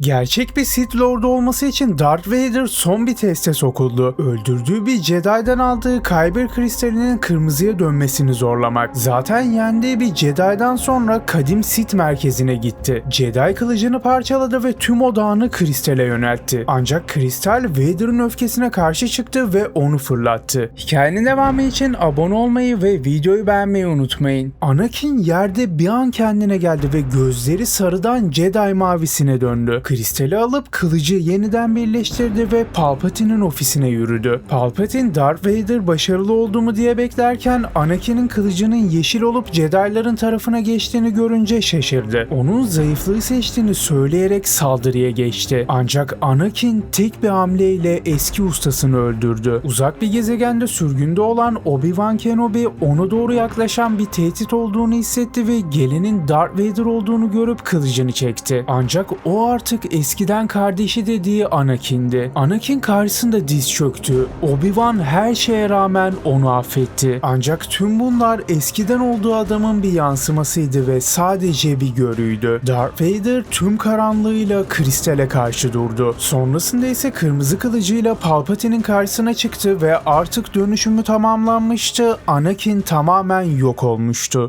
Gerçek bir Sith Lord olması için Darth Vader son bir teste sokuldu. Öldürdüğü bir Jedi'den aldığı Kyber kristalinin kırmızıya dönmesini zorlamak. Zaten yendiği bir Jedi'dan sonra kadim Sith merkezine gitti. Jedi kılıcını parçaladı ve tüm odağını kristale yöneltti. Ancak kristal Vader'ın öfkesine karşı çıktı ve onu fırlattı. Hikayenin devamı için abone olmayı ve videoyu beğenmeyi unutmayın. Anakin yerde bir an kendine geldi ve gözleri sarıdan Jedi mavisine döndü. Kristali alıp kılıcı yeniden birleştirdi ve Palpatine'in ofisine yürüdü. Palpatine Darth Vader başarılı oldu mu diye beklerken Anakin'in kılıcının yeşil olup Jedi'ların tarafına geçtiğini görünce şaşırdı. Onun zayıflığı seçtiğini söyleyerek saldırıya geçti. Ancak Anakin tek bir hamleyle eski ustasını öldürdü. Uzak bir gezegende sürgünde olan Obi-Wan Kenobi ona doğru yaklaşan bir tehdit olduğunu hissetti ve gelenin Darth Vader olduğunu görüp kılıcını çekti. Ancak o artık eskiden kardeşi dediği Anakin'di. Anakin karşısında diz çöktü. Obi-Wan her şeye rağmen onu affetti. Ancak tüm bunlar eskiden olduğu adamın bir yansımasıydı ve sadece bir görüydü. Darth Vader tüm karanlığıyla kristale karşı durdu. Sonrasında ise kırmızı kılıcıyla Palpatine'in karşısına çıktı ve artık dönüşümü tamamlanmıştı. Anakin tamamen yok olmuştu.